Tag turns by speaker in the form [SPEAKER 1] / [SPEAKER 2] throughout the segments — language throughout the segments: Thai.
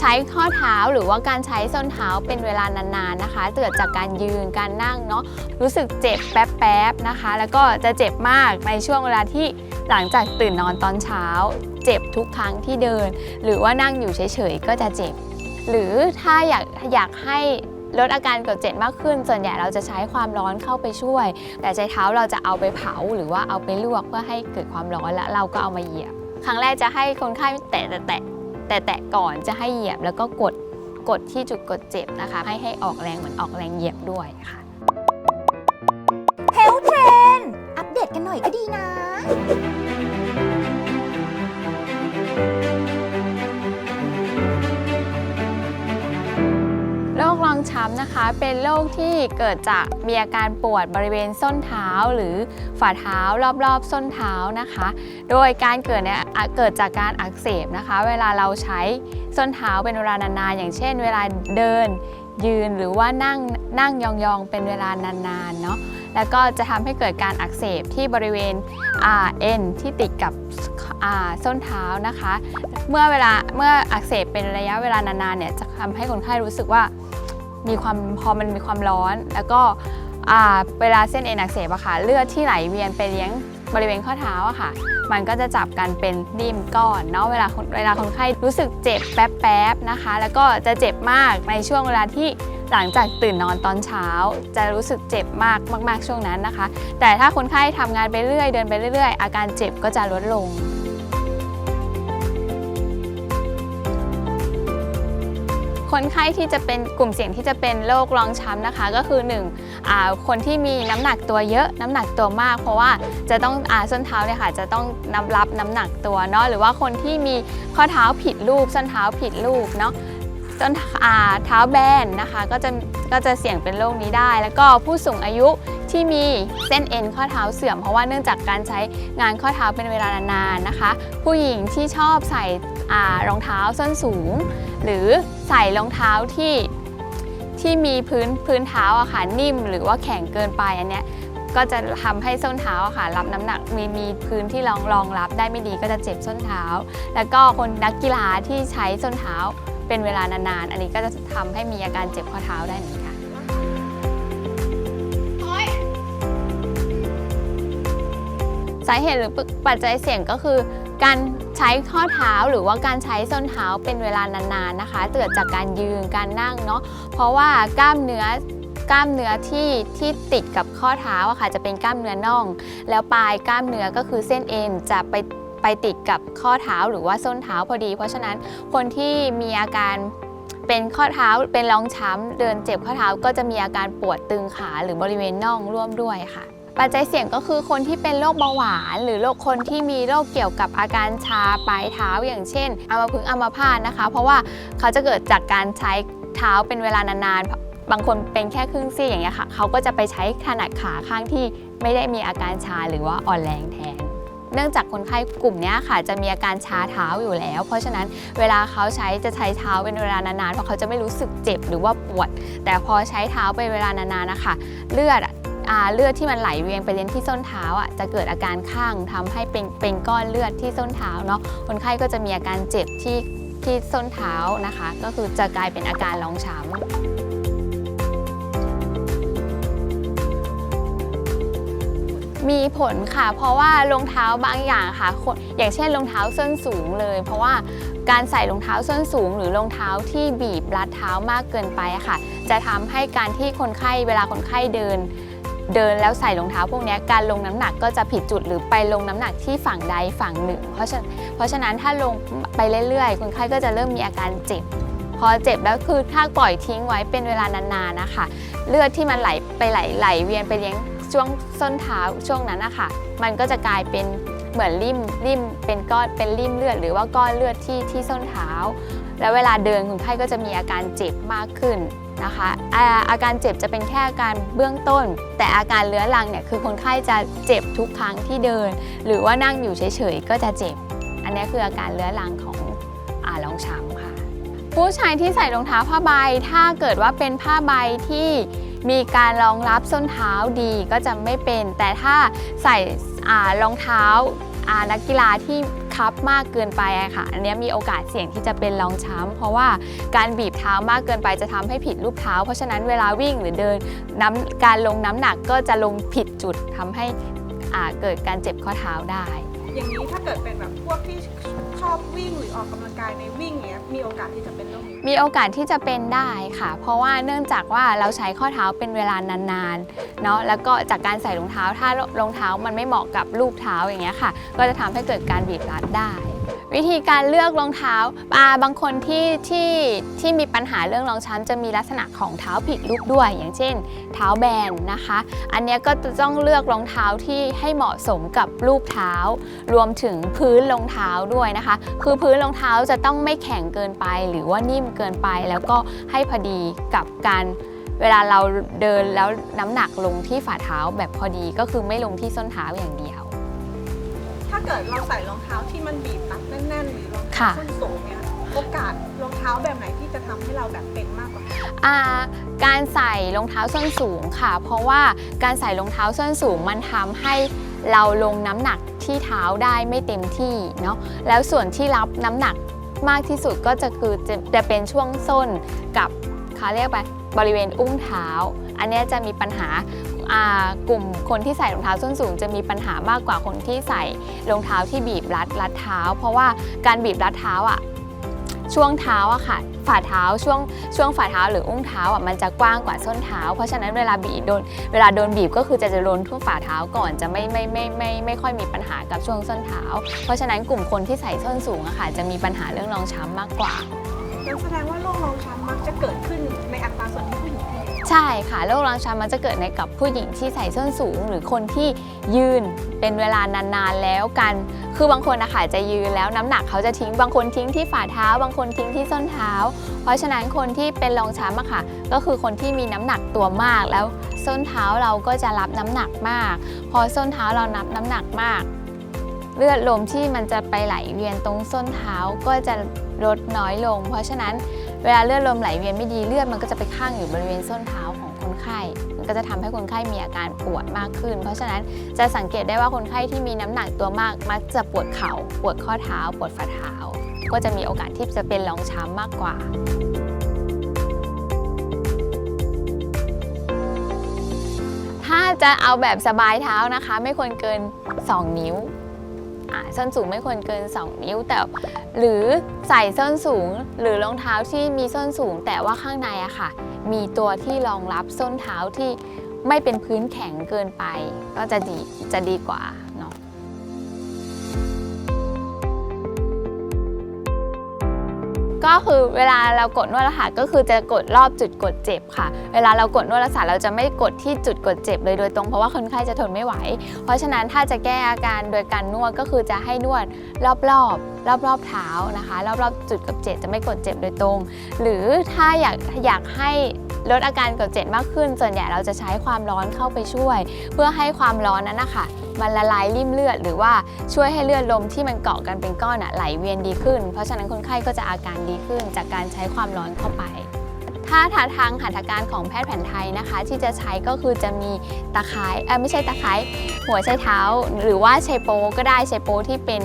[SPEAKER 1] ใช้ข้อเท้าหรือว่าการใช้ส้นเท้าเป็นเวลานานๆนะคะ เกิดจากการยืนการนั่งเนาะรู้สึกเจ็บแป๊บๆนะคะ แล้วก็จะเจ็บมากในช่วงเวลาที่หลังจากตื่นนอนตอนเช้า เจ็บทุกครั้งที่เดิน หรือว่านั่งอยู่เฉยๆก็จะเจ็บ หรือถ้าอยากอยากให้ลดอาการกดเจ็บมากขึ้น ส่วนใหญ่เราจะใช้ความร้อนเข้าไปช่วย แต่ใช้เท้าเราจะเอาไปเผาหรือว่าเอาไปลวกเพื่อให้เกิดความร้อนแล้วเราก็เอามาเหยียบ ครั้งแรกจะให้คนไข้แตะแตะ แต่แตะแตะก่อนจะให้เหยียบแล้วก็กดกดที่จุดกดเจ็บนะคะ ให้ให้ออกแรงเหมือนออกแรงเหยียบด้วยค่ะ
[SPEAKER 2] เฮลเทรนอัปเดตกันหน่อยก็ดีนะ
[SPEAKER 1] นะคะ เป็นโรคที่เกิดจากมีอาการปวดบริเวณส้นเท้าหรือฝ่าเท้ารอบๆ ส้นเท้านะคะ โดยการเกิดเนี่ยเกิดจากการอักเสบนะคะ เวลาเราใช้ส้นเท้าเป็นเวลานานๆอย่างเช่น เวลาเดินยืนหรือว่านั่งนั่งยองๆ เป็นเวลานานๆเนาะแล้วก็จะทำให้เกิดการอักเสบที่บริเวณเอ็นที่ติดกับส้นเท้านะคะ เมื่อเวลาเมื่ออักเสบเป็นระยะเวลานานๆเนี่ยจะทำให้คนไข้รู้สึกว่า มีความพอมันมีความร้อน แล้วก็เวลาเส้นเอ็นอักเสบอะค่ะ เลือดที่ไหลเวียนไปเลี้ยงบริเวณข้อเท้าอะค่ะ มันก็จะจับกันเป็นริ่มก้อนเนาะเวลาเวลาคนไข้รู้สึกเจ็บแป๊บๆนะคะ แล้วก็จะเจ็บมากในช่วงเวลาที่หลังจากตื่นนอนตอนเช้า จะรู้สึกเจ็บมากมาก ๆช่วงนั้นนะคะ แต่ถ้าคนไข้ทำงานไปเรื่อยเดินไปเรื่อยๆอาการเจ็บก็จะลดลง คนไข้ที่จะเป็นกลุ่มเสี่ยงที่จะเป็นโรครองช้ำนะคะ ก็คือ1อ่าคนที่มีน้ำหนักตัวเยอะน้ำหนักตัวมาก เพราะว่าจะต้องอาส้นเท้าเนี่ยค่ะจะต้องนำรับน้ำหนักตัวเนาะหรือว่าคนที่มีข้อเท้าผิดรูปส้นเท้าผิดรูปเนาะ ส้นเท้าแบนนะคะก็จะก็จะเสี่ยงเป็นโรคนี้ได้ แล้วก็ผู้สูงอายุที่มีเส้นเอ็นข้อเท้าเสื่อม เพราะว่าเนื่องจากการใช้งานข้อเท้าเป็นเวลานานๆนะคะ ผู้หญิงที่ชอบใส่รองเท้าส้นสูง หรือใส่รองเท้าที่ที่มีพื้นพื้นเท้าอะค่ะนิ่ม หรือว่าแข็งเกินไปอันเนี้ยก็จะทำให้ส้นเท้าค่ะ รับน้ำหนักมีมีพื้นที่รองรองรับได้ไม่ดีก็จะเจ็บส้นเท้า แล้วก็คนนักกีฬาที่ใช้ส้นเท้า เป็นเวลานานๆ อันนี้ก็จะทำให้มีอาการเจ็บข้อเท้าได้เหมือนกันสาเหตุหรือปัจจัยเสี่ยงก็คือการใช้ข้อเท้าหรือว่าการใช้ส้นเท้าเป็นเวลานานๆนะคะเกิดจากการยืนการนั่งเนาะเพราะว่ากล้ามเนื้อกล้ามเนื้อที่ที่ติดกับข้อเท้าอะค่ะจะเป็นกล้ามเนื้อน่อง แล้วปลายกล้ามเนื้อก็คือเส้นเอ็นจะไป ไปติดกับข้อเท้าหรือว่าส้นเท้าพอดี เพราะฉะนั้นคนที่มีอาการเป็นข้อเท้าเป็นรองช้ำเดินเจ็บข้อเท้าก็จะมีอาการปวดตึงขาหรือบริเวณน่องร่วมด้วยค่ะ ปัจจัยเสี่ยงก็คือคนที่เป็นโรคเบาหวาน หรือโรคคนที่มีโรคเกี่ยวกับอาการชาปลายเท้า อย่างเช่นอัมพฤกษ์อัมพาตนะคะ เพราะว่าเขาจะเกิดจากการใช้เท้าเป็นเวลานานๆ บางคนเป็นแค่ครึ่งซี่อย่างเงี้ยค่ะ เขาก็จะไปใช้ขนาดขาข้างที่ไม่ได้มีอาการชาหรือว่าอ่อนแรงแทน เนื่องจากคนไข้กลุ่มนี้ค่ะ จะมีอาการชาเท้าอยู่แล้ว เพราะฉะนั้นเวลาเขาใช้จะใช้เท้าเป็นเวลานานๆเพราะเขาจะไม่รู้สึกเจ็บหรือว่าปวด แต่พอใช้เท้าเป็นเวลานานๆนะคะ เลือดเลือดที่มันไหลเวียนไปเลี้ยงที่ส้นเท้าอะจะเกิดอาการข้างทำให้เป็นเป็นก้อนเลือดที่ส้นเท้าเนาะคนไข้ก็จะมีอาการเจ็บที่ที่ส้นเท้านะคะ ก็คือจะกลายเป็นอาการรองช้ำ มีผลค่ะ เพราะว่ารองเท้าบางอย่างค่ะ อย่างเช่นรองเท้าส้นสูงเลย เพราะว่าการใส่รองเท้าส้นสูง หรือรองเท้าที่บีบรัดเท้ามากเกินไปค่ะ จะทำให้การที่คนไข้เวลาคนไข้เดิน เดินแล้วใส่รองเท้าพวกนี้การลงน้ำหนักก็จะผิดจุดหรือไปลงน้ำหนักที่ฝั่งใดฝั่งหนึ่ง เพราะฉะเพราะฉะนั้นถ้าลงไปเรื่อยๆ คนไข้ก็จะเริ่มมีอาการเจ็บพอเจ็บแล้วคือถ้าปล่อยทิ้งไว้เป็นเวลานานๆนะคะ เลือดที่มันไหลไปไหลไหลเวียนไปเลี้ยง ช่วงส้นเท้าช่วงนั้นนะคะมันก็จะกลายเป็นเหมือนริมริมเป็นก้อนเป็นริมเลือด หรือว่าก้อนเลือดที่ที่ส้นเท้า แล้วเวลาเดินคนไข้ก็จะมีอาการเจ็บมากขึ้นนะคะอาอาการเจ็บจะเป็นแค่อาการเบื้องต้น แต่อาการเรื้อรังเนี่ยคือคนไข้จะเจ็บทุกครั้งที่เดิน หรือว่านั่งอยู่เฉยๆก็จะเจ็บ อันนี้คืออาการเรื้อรังของอารองช้ำค่ะ ผู้ชายที่ใส่รองเท้าผ้าใบ ถ้าเกิดว่าเป็นผ้าใบที่ มีการรองรับส้นเท้าดีก็จะไม่เป็น แต่ถ้าใส่รองเท้านักกีฬาที่ขทับมากเกินไปอะค่ะ อันนี้มีโอกาสเสี่ยงที่จะเป็นรองช้ำเพราะว่าการบีบเท้ามากเกินไปจะทำให้ผิดรูปเท้า เพราะฉะนั้นเวลาวิ่งหรือเดินน้ำการลงน้ำหนักก็จะลงผิดจุดทำให้เกิดการเจ็บข้อเท้าได้
[SPEAKER 3] อย่างนี้ถ้าเกิดเป็นแบบพวกที่ชอบวิ่งหรือออกกำลังกายในวิ่งเนี้ยมีโอกาสที่จะเป็นโรคนี้
[SPEAKER 1] มีโอกาสที่จะเป็นได้ค่ะ เพราะว่าเนื่องจากว่าเราใช้ข้อเท้าเป็นเวลานานๆเนาะแล้วก็จากการใส่รองเท้าถ้ารองเท้ามันไม่เหมาะกับรูปเท้าอย่างเงี้ยค่ะ ก็จะทำให้เกิดการบีบรัดได้ วิธีการเลือกรองเท้าอ่าบางคนที่ที่ที่มีปัญหาเรื่องรองช้ำจะมีลักษณะของเท้าผิดรูปด้วย อย่างเช่น เท้าแบนนะคะ อันนี้ก็จะต้องเลือกรองเท้าที่ให้เหมาะสมกับรูปเท้า รวมถึงพื้นรองเท้าด้วยนะคะ คือพื้นรองเท้าจะต้องไม่แข็งเกินไป หรือว่านิ่มเกินไป แล้วก็ให้พอดีกับการเวลาเราเดินแล้วน้ำหนักลงที่ฝ่าเท้าแบบพอดีก็คือไม่ลงที่ส้นเท้าอย่างเดียว
[SPEAKER 3] ถ้าเกิดเราใส่รองเท้าที่มันบีบรัดแน่นๆหรือรองเท้า
[SPEAKER 1] ค่ะ
[SPEAKER 3] ส้นสูงเนี่ยโอกาสรองเท้าแบบไหนที่จะทำให้เราแบบเป็นมากกว่ากัน
[SPEAKER 1] อ่าการใส่รองเท้าส้นสูงค่ะ เพราะว่าการใส่รองเท้าส้นสูงมันทำให้เราลงน้ำหนักที่เท้าได้ไม่เต็มที่เนาะแล้วส่วนที่รับน้ำหนักมากที่สุดก็จะคือจะจะเป็นช่วงส้นกับเขาเรียกไปบริเวณอุ้งเท้า อันเนี้ยจะมีปัญหาอ่า กลุ่มคนที่ใส่รองเท้าส้นสูง จะมีปัญหามากกว่าคนที่ใส่รองเท้าที่บีบรัดรัดเท้า เพราะว่าการบีบรัดเท้าอะช่วงเท้าอะค่ะฝ่าเท้าช่วงช่วงฝ่าเท้าหรืออุ้งเท้าอะมันจะกว้างกว่าส้นเท้า เพราะฉะนั้นเวลาบีบโดนเวลาโดนบีบก็คือจะจะโดนทั่วฝ่าเท้าก่อนจะไม่ไม่ไม่ไม่ไม่ค่อยมีปัญหากับช่วงส้นเท้า เพราะฉะนั้นกลุ่มคนที่ใส่ส้นสูงอะค่ะจะมีปัญหาเรื่องรองช้ำมากกว่า
[SPEAKER 3] แสดงว่าโรครองช้ำมักจะเกิดขึ้น ใช่
[SPEAKER 1] ค่ะโรครองช้ำมันจะเกิดในกับผู้หญิงที่ใส่ส้นสูง หรือคนที่ยืนเป็นเวลานานๆแล้วกัน คือบางคนนะคะจะยืนแล้วน้ำหนักเขาจะทิ้งบางคนทิ้งที่ฝ่าเท้า บางคนทิ้งที่ส้นเท้า เพราะฉะนั้นคนที่เป็นรองช้ำอะค่ะ ก็คือคนที่มีน้ำหนักตัวมากแล้วส้นเท้าเราก็จะรับน้ำหนักมาก พอส้นเท้าเรานับน้ำหนักมาก เลือดลมที่มันจะไปไหลเวียนตรงส้นเท้าก็จะลดน้อยลง เพราะฉะนั้น เวลาเลือดลมไหลเวียนไม่ดีเลือดมันก็จะไปข้างอยู่บริเวณส้นเท้าของคนไข้ มันก็จะทำให้คนไข้มีอาการปวดมากขึ้น เพราะฉะนั้นจะสังเกตได้ว่าคนไข้ที่มีน้ำหนักตัวมาก มักจะปวดเข่าปวดข้อเท้า ปวดฝ่าเท้า ก็จะมีโอกาสที่จะเป็นรองช้ำมากกว่าถ้าจะเอาแบบสบายเท้านะคะ ไม่ควรเกิน 2 นิ้ว อ่าส้นสูงไม่ควรเกิน 2 นิ้วแต่ หรือใส่ส้นสูงหรือรองเท้าที่มีส้นสูง แต่ว่าข้างในอะค่ะ มีตัวที่รองรับส้นเท้าที่ไม่เป็นพื้นแข็งเกินไป ก็จะดีจะดีกว่า ก็คือเวลาเรากดนวดแล้วค่ะก็คือจะกดรอบจุดกดเจ็บค่ะ เวลาเรากดนวดรักษาเราจะไม่กดที่จุดกดเจ็บเลยโดยตรงเพราะว่าคนไข้จะทนไม่ไหว เพราะฉะนั้นถ้าจะแก้อาการโดยการนวดก็คือจะให้นวดรอบๆรอบรอบรอบๆเท้านะคะ รอบๆจุดกดเจ็บจะไม่กดเจ็บโดยตรง หรือถ้าอยากอยากให้ลดอาการกดเจ็บมากขึ้น ส่วนใหญ่เราจะใช้ความร้อนเข้าไปช่วย เพื่อให้ความร้อนนั้นนะคะมันละลายริ่มเลือด หรือว่าช่วยให้เลือดลมที่มันเกาะกันเป็นก้อนอะไหลเวียนดีขึ้น เพราะฉะนั้นคนไข้ก็จะอาการดีขึ้น จากการใช้ความร้อนเข้าไปถ้าทาทางหัตถการของแพทย์แผนไทยนะคะ ที่จะใช้ก็คือจะมีตะไคร้เออไม่ใช่ตะไคร้หัวไชเท้า หรือว่าไชโปก็ได้ไชโปที่เป็น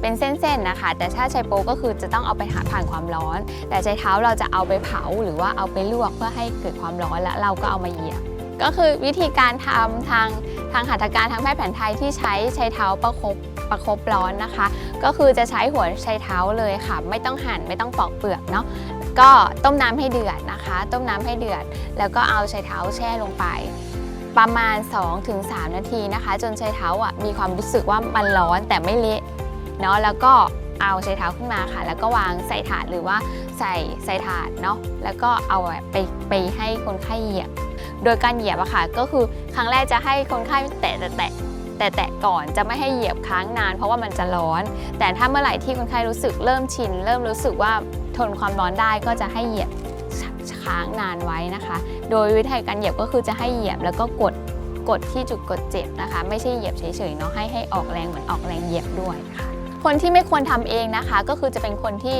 [SPEAKER 1] เป็นเส้นๆนะคะ แต่ถ้าไชโปก็คือจะต้องเอาไปหาผ่านความร้อน แต่ไชเท้าเราจะเอาไปเผาหรือว่าเอาไปลวกเพื่อให้เกิดความร้อนแล้วเราก็เอามาเหยียบก็คือวิธีการทำทางทางหัตถการทางแพทย์แผนไทยที่ใช้ใช้เท้าประคบประคบร้อนนะคะ ก็คือจะใช้หัวใช้เท้าเลยค่ะ ไม่ต้องหั่นไม่ต้องปอกเปลือกเนาะก็ต้มน้ำให้เดือดนะคะ ต้มน้ำให้เดือด แล้วก็เอาใช้เท้าแช่ลงไป ประมาณ 2-3 นาทีนะคะ จนใช้เท้าอะมีความรู้สึกว่ามันร้อนแต่ไม่เละ เนาะแล้วก็เอาใช้เท้าขึ้นมาค่ะ แล้วก็วางใส่ถาดหรือว่าใส่ใส่ถาดเนาะแล้วก็เอาไปไปให้คนไข้เหยียบ โดยการเหยียบอะค่ะก็คือครั้งแรกจะให้คนไข้แตะแตะแตะแตะก่อนจะไม่ให้เหยียบค้างนาน เพราะว่ามันจะร้อน แต่ถ้าเมื่อไหร่ที่คนไข้รู้สึกเริ่มชิน เริ่มรู้สึกว่าทนความร้อนได้ก็จะให้เหยียบค้างนานไว้นะคะ โดยวิธีการเหยียบก็คือจะให้เหยียบแล้วก็กดกดที่จุดกดเจ็บนะคะ ไม่ใช่เหยียบเฉยๆเนาะให้ให้ออกแรงเหมือนออกแรงเหยียบด้วยค่ะ คนที่ไม่ควรทำเองนะคะ ก็คือจะเป็นคนที่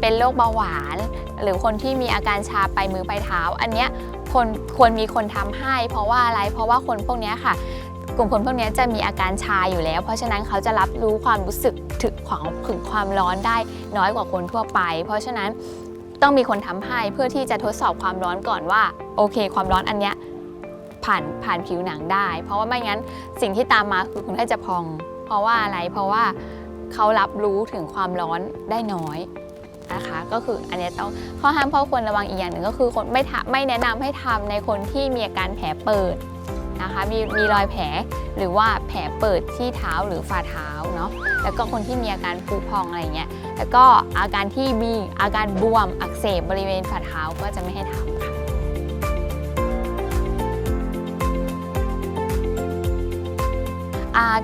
[SPEAKER 1] เป็นโรคเบาหวาน หรือคนที่มีอาการชาไปมือไปเท้า อันเนี้ยคนควรมีคนทำให้ เพราะว่าอะไรเพราะว่าคนพวกนี้ค่ะ กลุ่มคนพวกนี้จะมีอาการชาอยู่แล้ว เพราะฉะนั้นเขาจะรับรู้ความรู้สึกถึงความถึงความร้อนได้น้อยกว่าคนทั่วไป เพราะฉะนั้นต้องมีคนทำให้เพื่อที่จะทดสอบความร้อนก่อนว่าโอเค ความร้อนอันเนี้ยผ่านผ่านผิวหนังได้ เพราะว่าไม่งั้นสิ่งที่ตามมาคือคนไข้จะพอง เพราะว่าอะไรเพราะว่า เขารับรู้ถึงความร้อนได้น้อยนะคะก็คืออันนี้ต้องข้อห้ามข้อควรระวังอีกอย่างหนึ่งก็คือคนไม่ทำไม่แนะนำให้ทำในคนที่มีอาการแผลเปิดนะคะมีมีรอยแผลหรือว่าแผลเปิดที่เท้าหรือฝ่าเท้าเนาะแล้วก็คนที่มีอาการฟูพองอะไรเงี้ยแล้วก็อาการที่มีอาการบวมอักเสบบริเวณฝ่าเท้าก็จะไม่ให้ทำค่ะ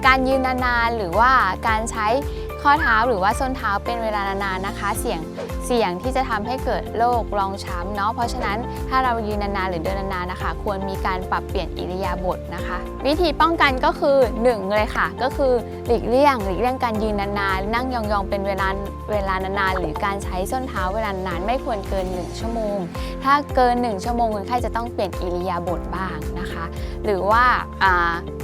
[SPEAKER 1] การยืนนานๆหรือว่าการใช้ ข้อเท้าหรือว่าส้นเท้าเป็นเวลานานๆนะคะ เสี่ยงเสี่ยงที่จะทำให้เกิดโรครองช้ำเนาะเพราะฉะนั้นถ้าเรายืนนานๆหรือเดินนานๆนะคะ ควรมีการปรับเปลี่ยนอิริยาบถนะคะ วิธีป้องกันก็คือหนึ่งเลยค่ะ ก็คือหลีกเลี่ยงหลีกเลี่ยงการยืนนานๆนั่งยองๆเป็นเวลาเวลานานๆหรือการใช้ส้นเท้าเวลานานไม่ควรเกิน 1 ชั่วโมง ถ้าเกิน 1 ชั่วโมงคนไข้จะต้องเปลี่ยนอิริยาบถบ้างนะคะ หรือว่า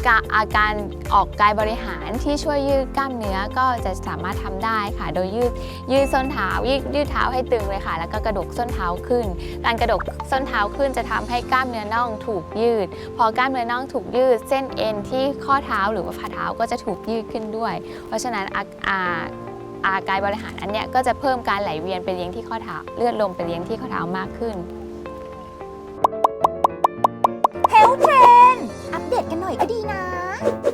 [SPEAKER 1] อากะอาการออกกายบริหารที่ช่วยยืดกล้ามเนื้อก็จะสามารถทำได้ค่ะ โดยยืดยืดส้นเท้ายืดยืดเท้าให้ตึงเลยค่ะ แล้วก็กระดกส้นเท้าขึ้น การกระดกส้นเท้าขึ้นจะทำให้กล้ามเนื้อน่องถูกยืด พอกล้ามเนื้อน่องถูกยืด เส้นเอ็นที่ข้อเท้าหรือว่าฝ่าเท้าก็จะถูกยืดขึ้นด้วย เพราะฉะนั้นอาอาอากายบริหารอันเนี้ยก็จะเพิ่มการไหลเวียนไปเลี้ยงที่ข้อเท้าเลือดลมไปเลี้ยงที่ข้อเท้ามากขึ้น